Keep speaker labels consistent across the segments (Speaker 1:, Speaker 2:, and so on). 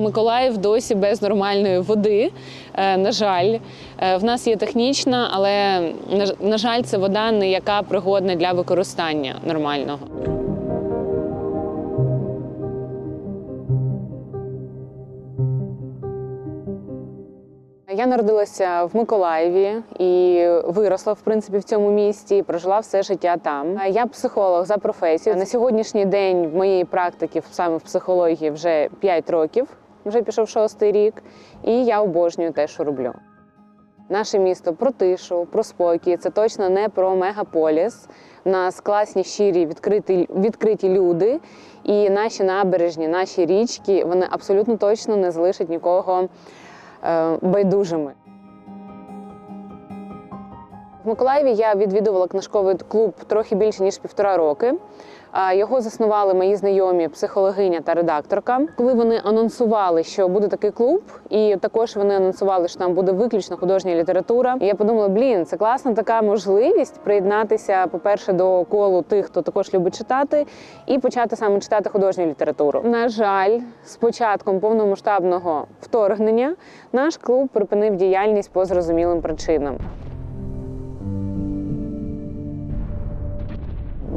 Speaker 1: Миколаїв досі без нормальної води. е, На жаль, Е, в нас є технічна, але на жаль, це вода не яка пригодна для використання нормального. Я народилася в Миколаєві і виросла в принципі в цьому місті. і Прожила все життя там. Я психолог за професією. На сьогоднішній день в моєї практики саме в психології вже 5 років, вже пішов шостий рік, і я обожнюю те, що роблю. Наше місто про тишу, про спокій. Це точно не про мегаполіс. У нас класні, щирі, відкриті, відкриті люди. І наші набережні, наші річки, вони абсолютно точно не залишать нікого е, байдужими. В Миколаєві я відвідувала книжковий клуб трохи більше ніж півтора роки. Його заснували мої знайомі психологиня та редакторка. Коли вони анонсували, що буде такий клуб, і також вони анонсували, що там буде виключно художня література. Я подумала, блін, це класна така можливість приєднатися, по-перше, до колу тих, хто також любить читати, і почати саме читати художню літературу. На жаль, з початком повномасштабного вторгнення наш клуб припинив діяльність по зрозумілим причинам.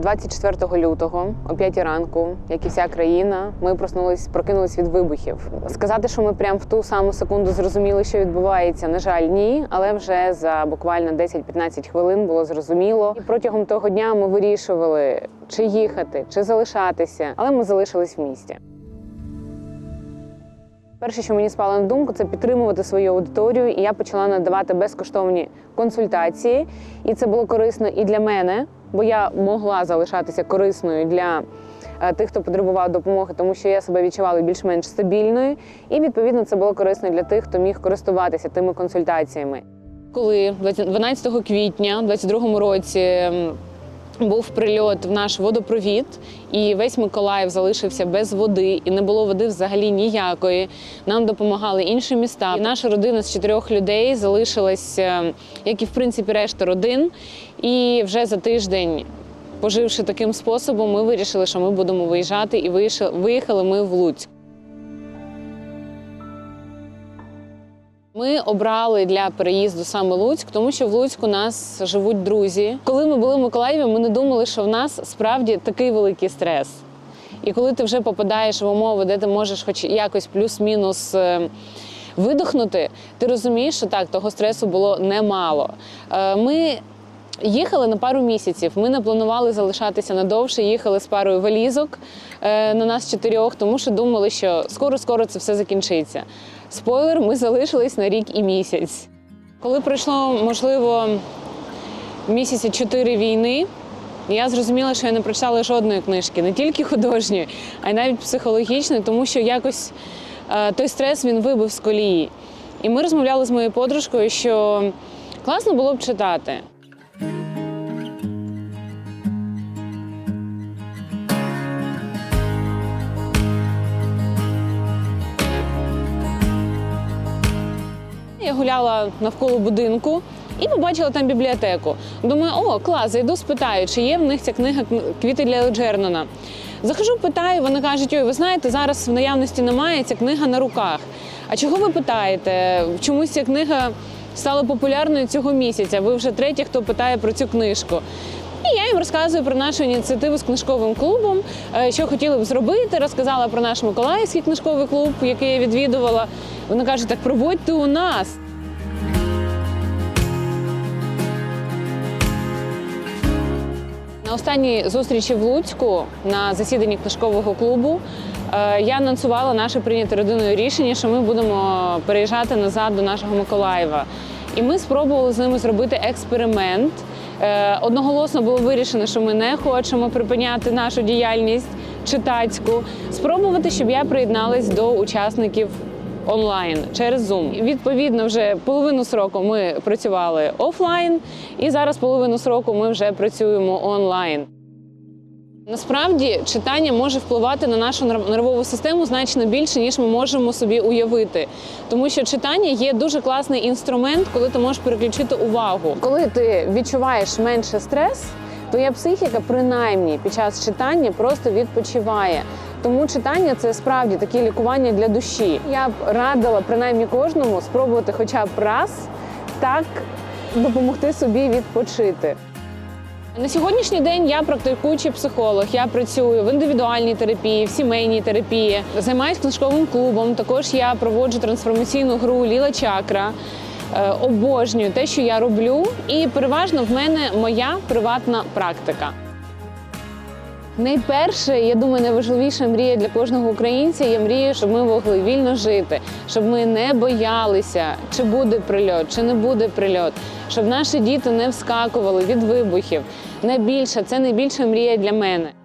Speaker 1: 24 лютого о 5 ранку, як і вся країна, ми проснулись, прокинулись від вибухів. Сказати, що ми прямо в ту саму секунду зрозуміли, що відбувається, на жаль, ні. Але вже за буквально 10-15 хвилин було зрозуміло. І протягом того дня ми вирішували, чи їхати, чи залишатися, але ми залишились в місті. Перше, що мені спало на думку, це підтримувати свою аудиторію, і я почала надавати безкоштовні консультації. І це було корисно і для мене, бо я могла залишатися корисною для е, тих, хто потребував допомоги, тому що я себе відчувала більш-менш стабільною. І відповідно це було корисно для тих, хто міг користуватися тими консультаціями. Коли 12 квітня, у 22 році. Був прильот в наш водопровід, і весь Миколаїв залишився без води, і не було води взагалі ніякої. Нам допомагали інші міста. І наша родина з чотирьох людей залишилась, е, як і в принципі решта родин. І вже за тиждень, поживши таким способом, ми вирішили, що ми будемо виїжджати, і виїхали ми в Луцьк. Ми обрали для переїзду саме Луцьк, тому що в Луцьку нас живуть друзі. Коли ми були в Миколаєві, ми не думали, що в нас справді такий великий стрес. І коли ти вже попадаєш в умови, де ти можеш хоч якось плюс-мінус е, видохнути, ти розумієш, що так, того стресу було немало. Е, Ми Їхали на пару місяців. Ми не планували залишатися надовше. Їхали з парою валізок е, на нас чотирьох, тому що думали, що скоро-скоро це все закінчиться. Спойлер, ми залишились на рік і місяць. Коли пройшло, можливо, місяці чотири війни, я зрозуміла, що я не прочитала жодної книжки, не тільки художньої, а й навіть психологічної, тому що якось е, той стрес він вибив з колії. І ми розмовляли з моєю подружкою, що класно було б читати. Я гуляла навколо будинку і побачила там бібліотеку. Думаю, о, клас, зайду, спитаю, чи є в них ця книга Квіти для Джернона. Захожу, питаю, вони кажуть, ой, ви знаєте, зараз в наявності немає ця книга на руках. А чого ви питаєте? Чомусь ця книга стала популярною цього місяця. Ви вже третій, хто питає про цю книжку. І я їм розказую про нашу ініціативу з книжковим клубом, е, що хотіли б зробити. Розказала про наш Миколаївський книжковий клуб, який я відвідувала. Вони кажуть, так проводьте у нас. На останній зустрічі в Луцьку на засіданні книжкового клубу е, я анонсувала наше прийняте родиною рішення, що ми будемо переїжджати назад до нашого Миколаєва. І ми спробували з ними зробити експеримент. Е, Одноголосно було вирішено, що ми не хочемо припиняти нашу діяльність читацьку. Спробувати, щоб я приєдналась до учасників онлайн через Zoom. Відповідно, вже половину сроку ми працювали офлайн, і зараз половину сроку ми вже працюємо онлайн. Насправді читання може впливати на нашу нерв- нервову систему значно більше, ніж ми можемо собі уявити. Тому що читання є дуже класний інструмент, коли ти можеш переключити увагу. Коли ти відчуваєш менше стрес, твоя психіка, принаймні під час читання, просто відпочиває. Тому читання це справді таке лікування для душі. Я б радила принаймні кожному спробувати хоча б раз так допомогти собі відпочити. На сьогоднішній день я практикуючий психолог. Я працюю в індивідуальній терапії, в сімейній терапії, займаюся книжковим клубом. Також я проводжу трансформаційну гру Ліла Чакра. Е, Обожнюю те, що я роблю, і переважно в мене моя приватна практика. Найперше, я думаю, найважливіша мрія для кожного українця є мрія, щоб ми могли вільно жити, щоб ми не боялися, чи буде прильот, чи не буде прильот, щоб наші діти не вскакували від вибухів. Найбільша це найбільша мрія для мене.